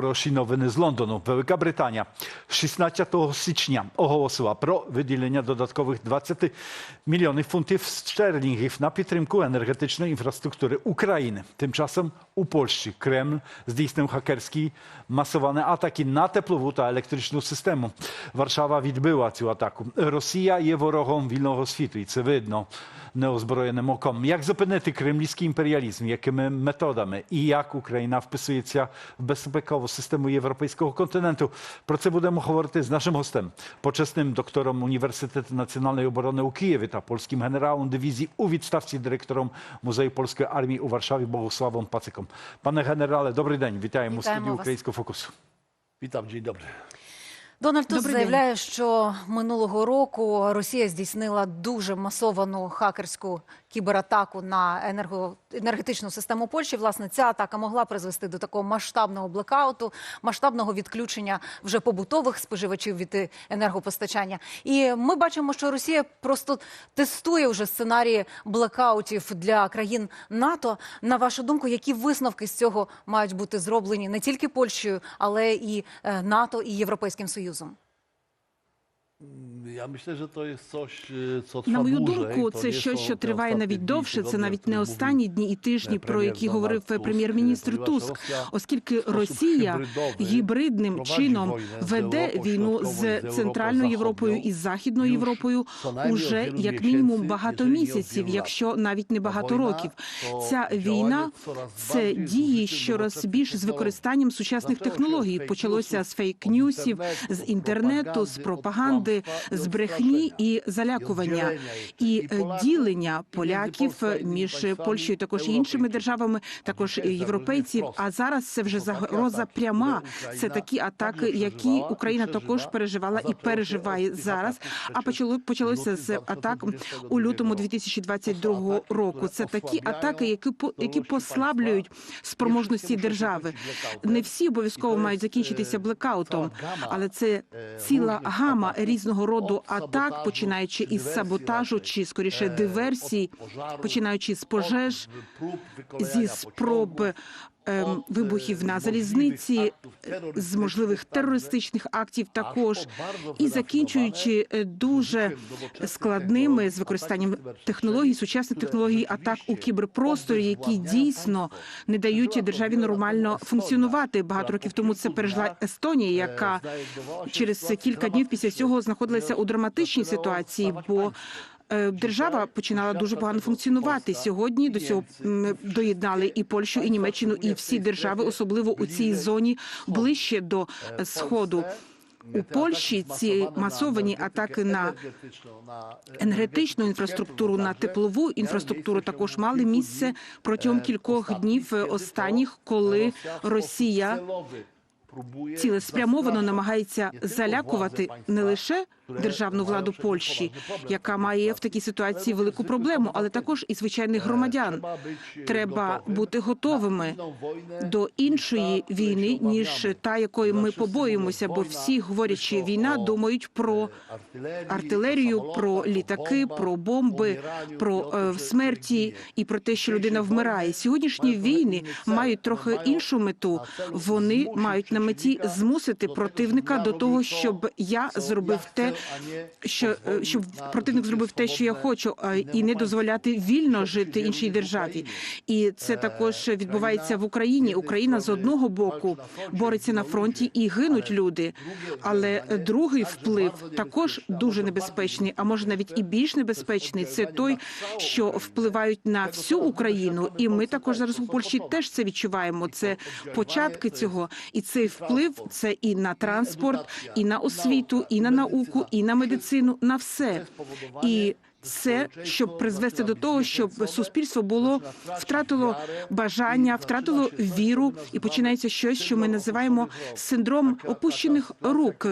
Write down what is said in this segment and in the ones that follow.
Хороші новини з Лондону. Велика Британія 16 січня оголосила про виділення додаткових 20 мільйонів фунтів стерлінгів на підтримку енергетичної інфраструктури України. Тим часом у Польщі Кремль здійснив хакерські масовані атаки на теплову та електричну систему. Варшава відбила цю атаку. Росія є ворогом вільного світу, і це видно неозброєним оком. Як зупинити кремлівський імперіалізм, якими методами і як Україна вписується в безпекову систему європейського континенту? Про це будемо говорити з нашим гостем, почесним доктором Університету національної оборони у Києві та польським генералом дивізії у відставці директором Музею польської армії у Варшаві Богославом Пациком. Пане генерале, добрий день. Вітаємо, у Вітаємо студії вас. Українського фокусу. Witam, dzień dobry. Дональд Туск заявляє, що минулого року Росія здійснила дуже масовану хакерську кібератаку на енерго... енергетичну систему Польщі. Власне, ця атака могла призвести до такого масштабного блекауту, масштабного відключення вже побутових споживачів від е, енергопостачання. І ми бачимо, що Росія просто тестує вже сценарії блекаутів для країн НАТО. На вашу думку, які висновки з цього мають бути зроблені не тільки Польщею, але і е, НАТО і Європейським Союзом? curioso Ja myślę, że to jest coś, e, co trwa На мою думку, це щось, що триває навіть довше. Це навіть не останні дні і тижні, про які говорив прем'єр-міністр Туск, оскільки Росія гібридним чином веде війну з Центральною Європою і Західною Європою уже як мінімум багато місяців, якщо навіть не багато років. Ця війна це дії щораз більш з використанням сучасних технологій. Почалося з фейк-ньюсів, з інтернету, з пропаганди, i з брехні і залякування. І е, ділення поляків між Польщею, також іншими державами, також європейців. А зараз це вже загроза пряма. Це такі атаки, які Україна також переживала і переживає зараз. А почало почалося з атак у лютому року. 2022 атаки, року. Це такі атаки, які які послаблюють спроможності держави. Не всі обов'язково мають закінчитися е, блекаутом, але це е, ціла гама атак. Різного роду атак, починаючи із саботажу, чи скоріше е, диверсій, починаючи з пожеж. Зі спроб вибухів е, на залізниці, з можливих терористичних актів також, і закінчуючи е, дуже складними з використанням технологій, сучасних технологій атак у кіберпросторі, які дійсно не дають державі нормально функціонувати. Багато років тому це пережила Естонія, е, яка через кілька днів після цього знаходилася у драматичній ситуації, бо е, держава починала дуже погано функціонувати. Сьогодні до цього доєднали і Польщу, і Німеччину, і всі держави, особливо у цій зоні ближче до е, сходу. У Польщі ці масовані атаки на енергетичну інфраструктуру, на теплову інфраструктуру також мали місце протягом кількох днів е, останніх, коли Росія цілеспрямовано намагається залякувати не лише державну владу Польщі, яка має в такій ситуації велику проблему, але також і звичайних громадян. Треба бути готовими до іншої війни, ніж та, якої ми побоїмося, бо всі, говорячи війна, думають про артилерію, про літаки, про бомби, про е, смерті і про те, що людина вмирає. Сьогоднішні війни мають трохи іншу мету. Вони мають на меті змусити противника до того, щоб я зробив те, що е, щоб противник зробив те, що я хочу, і не дозволяти вільно жити іншій державі. І це також відбувається в Україні. Україна з одного боку бореться на фронті і гинуть люди. Але другий вплив також дуже небезпечний, а може навіть і більш небезпечний. Це той, що впливають на всю Україну, і ми також зараз у Польщі теж це відчуваємо. Це початки цього, і цей вплив це і на транспорт, і на освіту, і на науку, і на медицину, на все. І це щоб призвести до того, щоб суспільство було втратило бажання, втратило віру, і починається щось, що ми називаємо синдром опущених рук.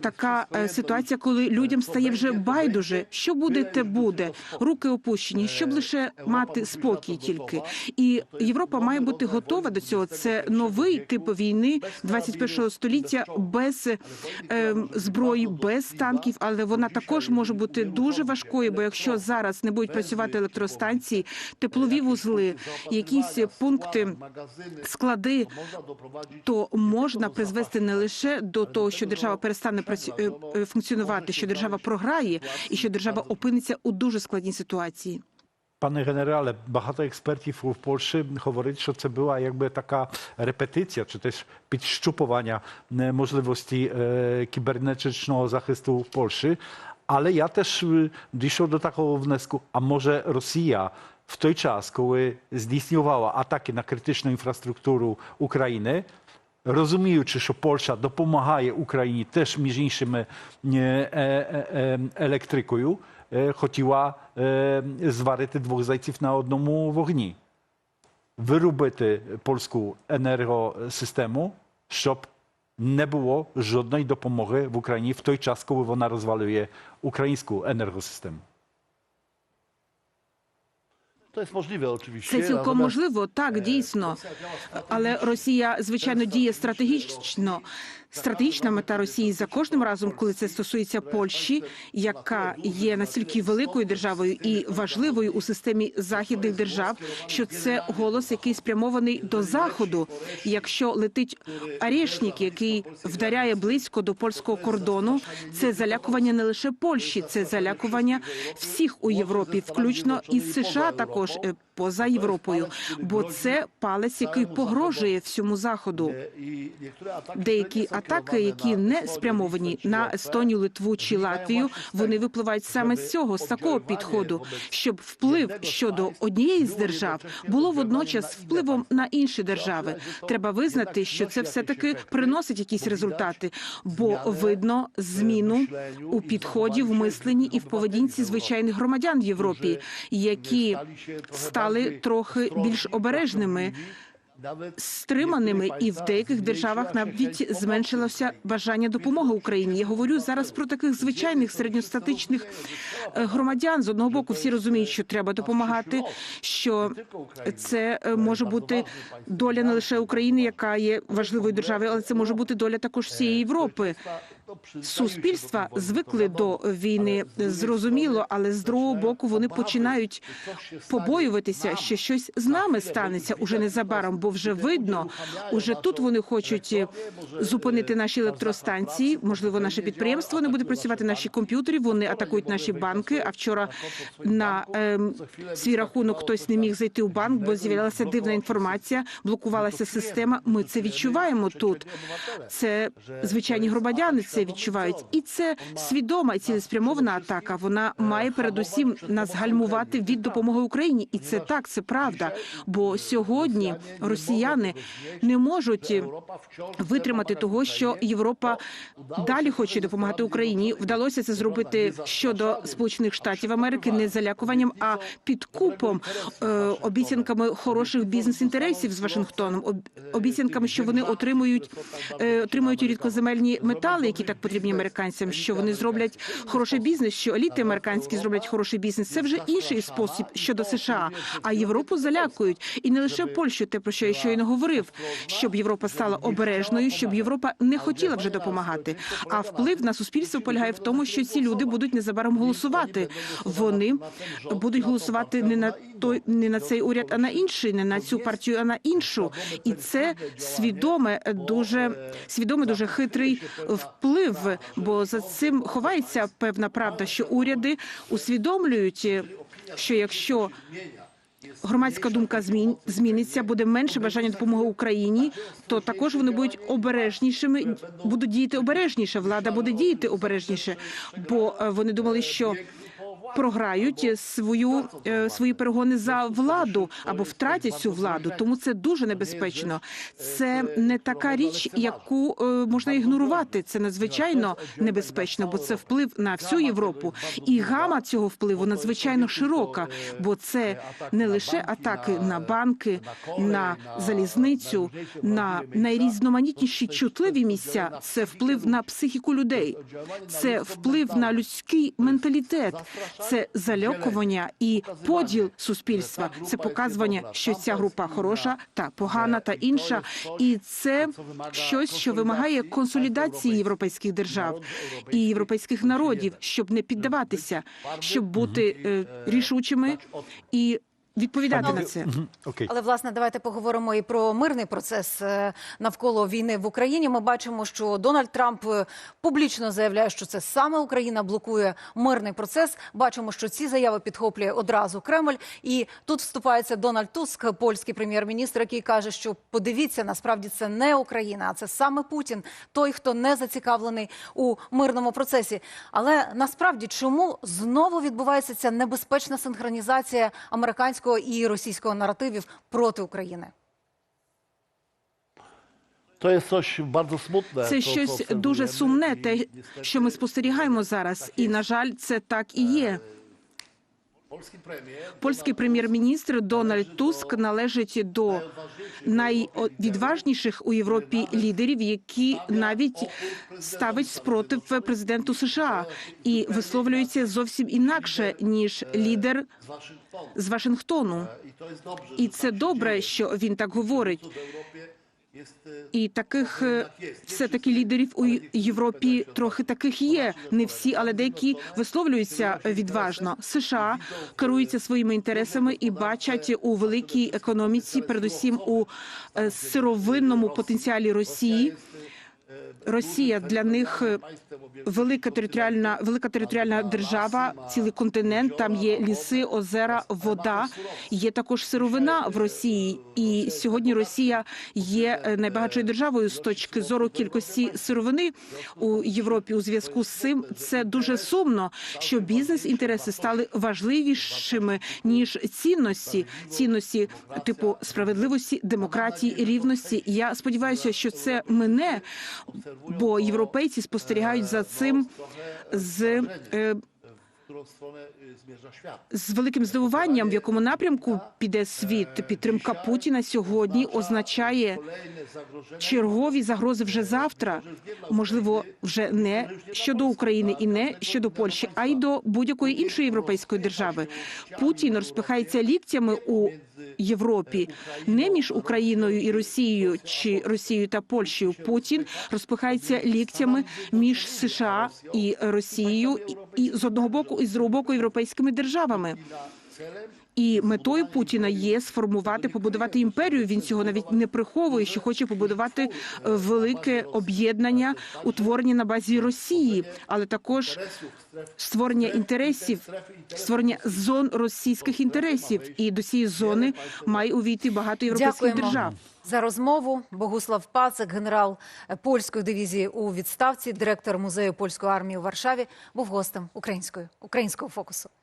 Така е, ситуація, коли людям стає вже байдуже, що буде, те буде. Руки опущені, щоб лише мати спокій тільки. І Європа має бути готова до цього. Це новий тип війни 21 століття без е, зброї, без танків, але вона також може бути дуже важкою, бо якщо зараз не будуть працювати електростанції, теплові вузли, якісь пункти, склади, то можна призвести не лише до того, що держава перестане е, е, функціонувати, що держава програє, і що держава опиниться у дуже складній ситуації. Panie generale, багато експертів в Польщі говорять, що це була якби така репетиція, чи теж підщупування можливості е, кібернетичного захисту в Польщі. Але я теж е, дійшов до такого внеску, а може Росія в той час, коли здійснювала атаки на критичну інфраструктуру України, розуміючи, що Польща допомагає Україні теж між іншими е, е, е, електрикою, е, хотіла е, зварити двох зайців на одному вогні. Виробити польську енергосистему, щоб не було жодної допомоги в Україні в той час, коли вона розвалює українську енергосистему. To jest możliwe oczywiście. Це цілком можливо, так дійсно. Але Росія звичайно діє стратегічно. Стратегічна мета Росії за кожним разом, коли це стосується Польщі, яка є настільки великою державою і важливою у системі західних держав, що це голос, який спрямований до заходу. Якщо летить Арєшнік, який вдаряє близько до польського кордону, це залякування не лише Польщі, це залякування всіх у Європі, включно із США, також е, поза Європою. Бо це палець, який погрожує всьому заходу. Деякі атаки, які не спрямовані на Естонію, Литву чи Латвію, вони випливають саме з цього, з такого підходу, щоб вплив щодо однієї з держав було водночас впливом на інші держави. Треба визнати, що це все таки приносить якісь результати, бо видно зміну у підході, в мисленні і в поведінці звичайних громадян в Європі, які стали трохи більш обережними. стриманими, і в деяких державах навіть зменшилося бажання допомоги Україні. Я говорю зараз про таких звичайних середньостатичних е, громадян. З одного боку, всі розуміють, що треба допомагати. Що це е, може бути доля не лише України, яка є важливою державою, але це може бути доля також всієї Європи. Суспільства звикли до війни, зрозуміло, але з другого боку вони починають побоюватися, що щось з нами станеться уже незабаром, бо вже видно, уже тут вони хочуть е, зупинити наші електростанції. Можливо, наше підприємство не буде працювати наші комп'ютери. Вони атакують наші банки. А вчора на ем, свій рахунок хтось не міг зайти у банк, бо з'явилася дивна інформація, блокувалася система. Ми це відчуваємо тут. Це звичайні громадяни це відчувають, і це свідома і цілеспрямована атака. Вона має передусім нас гальмувати від допомоги Україні, і це так, це правда. Бо сьогодні росіяни не можуть витримати того, що Європа далі хоче допомагати Україні. Вдалося це зробити щодо Сполучених Штатів Америки не залякуванням, а підкупом е, обіцянками хороших бізнес-інтересів з Вашингтоном, обіцянками, що вони отримують е, отримують рідкоземельні метали, які так потрібні американцям. Що вони зроблять хороший бізнес, що еліти американські зроблять хороший бізнес. Це вже інший спосіб щодо США. А Європу залякують і не лише Польщу, те про що я щойно говорив, щоб Європа стала обережною, щоб Європа не хотіла вже допомагати. А вплив на суспільство полягає в тому, що ці люди будуть незабаром голосувати. Вони будуть голосувати не на той, не на цей уряд, а на інший, не на цю партію, а на іншу. І це свідоме, дуже свідомий, дуже хитрий вплив. Бо за цим ховається певна правда, що уряди усвідомлюють, що якщо громадська думка змін зміниться, буде менше бажання допомоги Україні, то також вони будуть обережнішими, будуть діяти обережніше. Влада буде діяти обережніше, бо е, вони думали, що. Програють свою е, свої перегони за владу або втратять цю владу, тому це дуже небезпечно. Це не така річ, яку е, можна ігнорувати. Це надзвичайно небезпечно, бо це вплив на всю Європу, і гама цього впливу надзвичайно широка, бо це не лише атаки на банки, на залізницю, на найрізноманітніші чутливі місця. Це вплив на психіку людей, це вплив на людський менталітет, це залякування і поділ суспільства. Це показування, що ця група хороша та погана та інша, і це щось, що вимагає консолідації європейських держав і європейських народів, щоб не піддаватися, щоб бути е, рішучими і відповідати на це. Окей. Але власне давайте поговоримо і про мирний процес е, навколо війни в Україні. Ми бачимо, що Дональд Трамп е, публічно заявляє, що це саме Україна блокує мирний процес. Бачимо, що ці заяви підхоплює одразу Кремль. І тут вступається Дональд Туск, польський прем'єр-міністр, який каже, що подивіться, насправді це не Україна, а це саме Путін, той, хто не зацікавлений у мирному процесі. Але насправді чому знову відбувається ця небезпечна синхронізація американського і російського наративів проти України? Це щось дуже сумне, те, що ми спостерігаємо зараз, і на жаль, це так і є. Польський прем'єр-міністр Дональд Туск належить до найвідважніших у Європі лідерів, які навіть ставить спротив президенту США і висловлюється зовсім інакше ніж лідер з Вашингтону. І це добре, що він так говорить. І таких е, все-таки лідерів у Європі трохи таких є. Не всі, але деякі висловлюються відважно. США керуються своїми інтересами і бачать у великій економіці, передусім у е, сировинному потенціалі Росії. Росія для них е, велика територіальна велика територіальна держава, цілий континент. Там є ліси, озера, вода. Є також сировина в Росії. І сьогодні Росія є е, найбагатшою державою з точки зору кількості сировини у Європі. У зв'язку з цим це дуже сумно, що бізнес-інтереси стали важливішими ніж цінності, цінності типу справедливості, демократії, рівності. Я сподіваюся, що це мине, бо європейці спостерігають за цим з. е, з великим здивуванням, в якому напрямку піде світ. Підтримка Путіна сьогодні означає чергові загрози вже завтра. Можливо, вже не щодо України і не щодо Польщі, а й до будь-якої іншої європейської держави. Путін розпихається ліктями у Європі не між Україною і Росією чи Росією та Польщею. Путін розпихається ліктями між США і Росією, і з одного боку, і з другого боку європейськими державами. І метою Путіна є сформувати, побудувати імперію. Він цього навіть не приховує, що хоче побудувати е, велике об'єднання, утворення на базі Росії, але також створення інтересів, створення зон російських інтересів. І до цієї зони має увійти багато європейських Дякуємо держав. за розмову. Богуслав Пацик, генерал польської дивізії у відставці, директор музею польської армії у Варшаві, був гостем української українського фокусу.